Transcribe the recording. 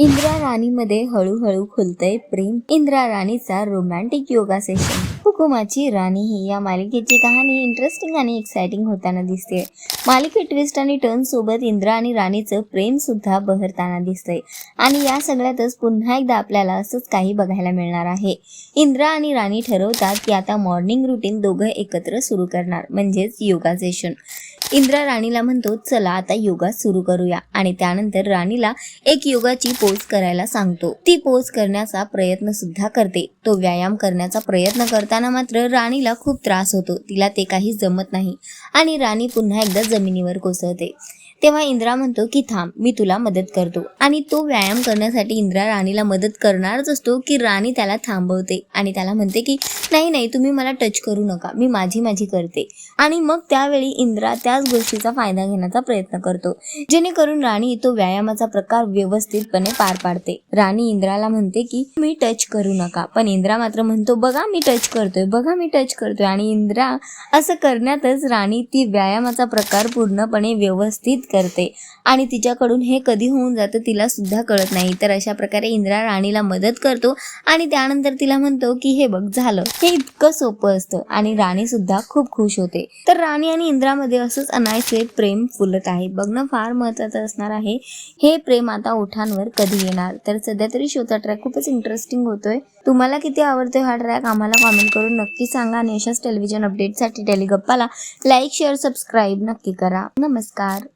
इंद्रा राणीमध्ये हळूहळू खुलतंय प्रेम. इंद्रा राणीचा रोमॅन्टिक योगा सेशन कुमाची राणी ही या मालिकेची कहाणी इंटरेस्टिंग आणि एक्साइटिंग होताना दिसते. मालिकेत ट्विस्ट आणि टर्न सोबत इंद्रा आणि राणीचं प्रेम सुद्धा बहरताना दिसतंय. आणि या सगळ्यातच पुन्हा एकदा आपल्याला असंच काही बघायला मिळणार आहे. इंद्रा आणि राणी ठरवतात की आता मॉर्निंग रुटीन दोघं एकत्र सुरू करणार म्हणजेच योगा सेशन इंद्रा राणीला म्हणतो चला आता योगा सुरू करूया. आणि त्यानंतर राणीला एक योगाची पोज करायला सांगतो. ती पोज करण्याचा प्रयत्न सुद्धा करते. तो व्यायाम करण्याचा प्रयत्न करताना मात्र राणीला खूप त्रास होतो. तिला ते काही जमत नाही आणि राणी पुन्हा एकदा जमिनीवर कोसळते. तेव्हा इंद्रा म्हणतो की थांब मी तुला मदत करतो. आणि तो व्यायाम करण्यासाठी इंद्रा राणीला मदत करणारच असतो की राणी त्याला थांबवते आणि त्याला म्हणते की नाही नाही तुम्ही मला टच करू नका मी माझी माझी करते. आणि मग त्यावेळी इंद्रा त्याच गोष्टीचा फायदा घेण्याचा प्रयत्न करतो जेणेकरून राणी तो व्यायामाचा प्रकार व्यवस्थितपणे पार पाडते. राणी इंद्राला म्हणते की मी टच करू नका. पण इंद्रा मात्र म्हणतो बघा मी टच करतो करतोय. बघा मी टच करतोय. आणि इंद्रा असं करण्यातच राणी ती व्यायामाचा प्रकार पूर्णपणे व्यवस्थित करते. आणि तिच्याकडून हे कधी होऊन जातं तिला सुद्धा कळत नाही. तर अशा प्रकारे इंद्रा राणीला मदत करतो आणि त्यानंतर तिला म्हणतो की हे बघ झालं. हे इतकं सोपं असतं. आणि राणी सुद्धा खूप खुश होते. तर राणी आणि इंद्रामध्ये असंच अनायसे प्रेम फुलत आहे. बघणं फार महत्वाचं असणार आहे. हे प्रेम आता ओठांवर कधी येणार? तर सध्या तरी शोचा ट्रॅक खूपच इंटरेस्टिंग होतोय. तुम्हाला किती आवडतोय हा ट्रॅक आम्हाला कॉमेंट करून करून नक्की सांगा. आणि अशाच टेलिव्हिजन अपडेटसाठी टेलिगप्पाला लाईक शेअर सबस्क्राईब नक्की करा. नमस्कार.